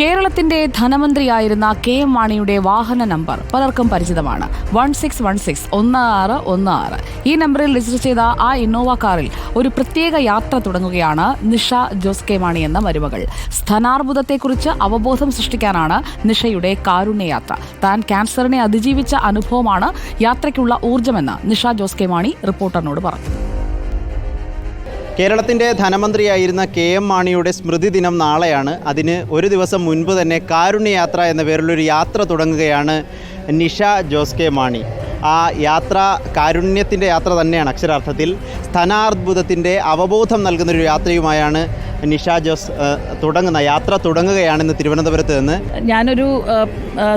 കേരളത്തിന്റെ ധനമന്ത്രിയായിരുന്ന K M മാണിയുടെ വാഹന നമ്പർ പലർക്കും പരിചിതമാണ്. വൺ സിക്സ് വൺ സിക്സ് ഒന്ന് ആറ് ഒന്ന് ആറ് ഈ നമ്പറിൽ രജിസ്റ്റർ ചെയ്ത ആ ഇന്നോവ കാറിൽ ഒരു പ്രത്യേക യാത്ര തുടങ്ങുകയാണ് നിഷ ജോസ് കെ മാണി എന്ന മരുമകൾ. സ്ഥാനാർബുദത്തെക്കുറിച്ച് അവബോധം സൃഷ്ടിക്കാനാണ് നിഷയുടെ കാരുണ്യയാത്ര താൻ ക്യാൻസറിനെ അതിജീവിച്ച അനുഭവമാണ് യാത്രയ്ക്കുള്ള ഊർജമെന്ന് നിഷ ജോസ് കെ മാണി റിപ്പോർട്ടറിനോട് പറഞ്ഞു. കേരളത്തിന്റെ ധനമന്ത്രിയായിരുന്ന കെ എം മാണിയുടെ സ്മൃതി ദിനം നാളെയാണ്. അതിന് ഒരു ദിവസം മുൻപ് തന്നെ കാരുണ്യയാത്ര എന്ന പേരിലൊരു യാത്ര തുടങ്ങുകയാണ് നിഷ ജോസ് കെ മാണി. ആ യാത്ര കാരുണ്യത്തിന്റെ യാത്ര തന്നെയാണ് അക്ഷരാർത്ഥത്തിൽ. സ്ഥാനാർബുദത്തിന്റെ അവബോധം നൽകുന്നൊരു യാത്രയുമായാണ് നിഷ ജോസ് തുടങ്ങുന്ന യാത്ര തുടങ്ങുകയാണ് ഇന്ന് തിരുവനന്തപുരത്ത് നിന്ന്. ഞാനൊരു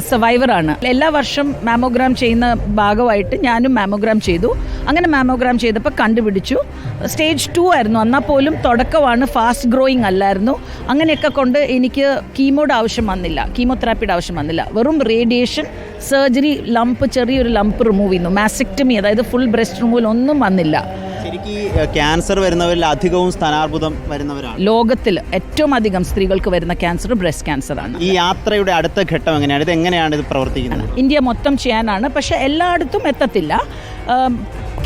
സർവൈവറാണ് എല്ലാ വർഷം മാമോഗ്രാം ചെയ്യുന്ന ഭാഗമായിട്ട് ഞാനും മാമോഗ്രാം ചെയ്തു. അങ്ങനെ മാമോഗ്രാം ചെയ്തപ്പോൾ കണ്ടുപിടിച്ചു. സ്റ്റേജ് ടു ആയിരുന്നു. എന്നാൽ പോലും തുടക്കമാണ് ഫാസ്റ്റ് ഗ്രോയിങ് അല്ലായിരുന്നു. അങ്ങനെയൊക്കെ കൊണ്ട് എനിക്ക് കീമോയുടെ ആവശ്യം വന്നില്ല. കീമോതെറാപ്പിയുടെ ആവശ്യം വന്നില്ല. വെറും റേഡിയേഷൻ സർജറി ലംപ് ചെറിയൊരു ലംപ് റിമൂവ് ചെയ്യുന്നു. മാസെക്ടമി അതായത് ഫുൾ ബ്രസ്റ്റ് റിമൂവൽ ഒന്നും വന്നില്ല. ശരിക്കും ക്യാൻസർ വരുന്നവരിൽ അധികവും സ്ഥാനാർബുദം വരുന്നവരാണ്. ലോകത്തിൽ ഏറ്റവും അധികം സ്ത്രീകൾക്ക് വരുന്ന ക്യാൻസർ ബ്രസ്റ്റ് ക്യാൻസർ ആണ്. ഈ യാത്രയുടെ അടുത്ത ഘട്ടം എങ്ങനെയാണ്? ഇത് എങ്ങനെയാണ് ഇത് പ്രവർത്തിക്കുന്നത്? ഇന്ത്യ മൊത്തം ചെയ്യാനാണ്. പക്ഷേ എല്ലായിടത്തും എത്തത്തില്ല.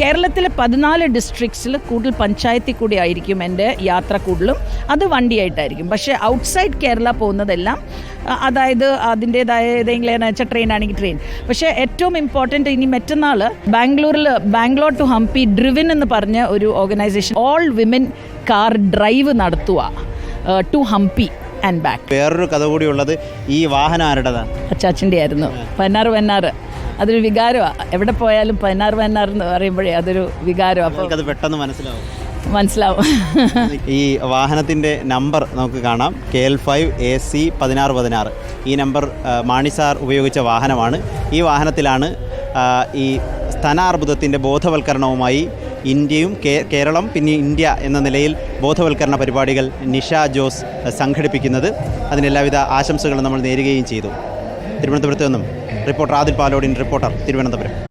കേരളത്തിലെ പതിനാല് ഡിസ്ട്രിക്ട്സിൽ കൂടുതൽ പഞ്ചായത്തിൽ കൂടി ആയിരിക്കും എന്റെ യാത്ര കൂടുതലും. അത് വണ്ടിയായിട്ടായിരിക്കും. പക്ഷേ ഔട്ട്സൈഡ് കേരള പോകുന്നതെല്ലാം അതായത് അതിന്റേതായ ഏതെങ്കിലും എന്ന് വെച്ചാൽ ട്രെയിൻ ആണെങ്കിൽ ട്രെയിൻ പക്ഷേ ഏറ്റവും ഇമ്പോർട്ടന്റ് ഇനി മറ്റന്നാൾ ബാംഗ്ലൂരിൽ ബാംഗ്ലൂർ ടു ഹംപി ഡ്രിവിൻ എന്ന് പറഞ്ഞ ഒരു organisation all women car drive നടത്തുക ടു ഹംപി ആൻഡ് ബാക്ക് വേറൊരു കഥ കൂടിയുള്ളത് ഈ വാഹനം ആരുടേതാണ്? അച്ചാച്ചന്റെ ആയിരുന്നു. പന്നാറ് പതിനാറ്. അതൊരു വികാരമാണ് എവിടെ പോയാലും പതിനാറ് പതിനാറ് എന്ന് പറയുമ്പോഴേ അതൊരു വികാരമാണ് അപ്പോൾ അത് പെട്ടെന്ന് മനസ്സിലാവും. മനസ്സിലാവും. ഈ വാഹനത്തിന്റെ നമ്പർ നമുക്ക് കാണാം. K L five A C പതിനാറ് പതിനാറ്. ഈ നമ്പർ മാണി സാർ ഉപയോഗിച്ച വാഹനമാണ്. ഈ വാഹനത്തിലാണ് ഈ സ്ഥാനാർബുദത്തിന്റെ ബോധവൽക്കരണവുമായി ഇന്ത്യയും കേരളം പിന്നെ ഇന്ത്യ എന്ന നിലയിൽ ബോധവൽക്കരണ പരിപാടികൾ നിഷ ജോസ് സംഘടിപ്പിക്കുന്നത്. അതിനെല്ലാവിധ ആശംസകളും നമ്മൾ നേരുകയും ചെയ്തു. തിരുവനന്തപുരത്ത് നിന്നും റിപ്പോർട്ടർ ആദിൽ പാലോടിൻ റിപ്പോർട്ടർ തിരുവനന്തപുരം.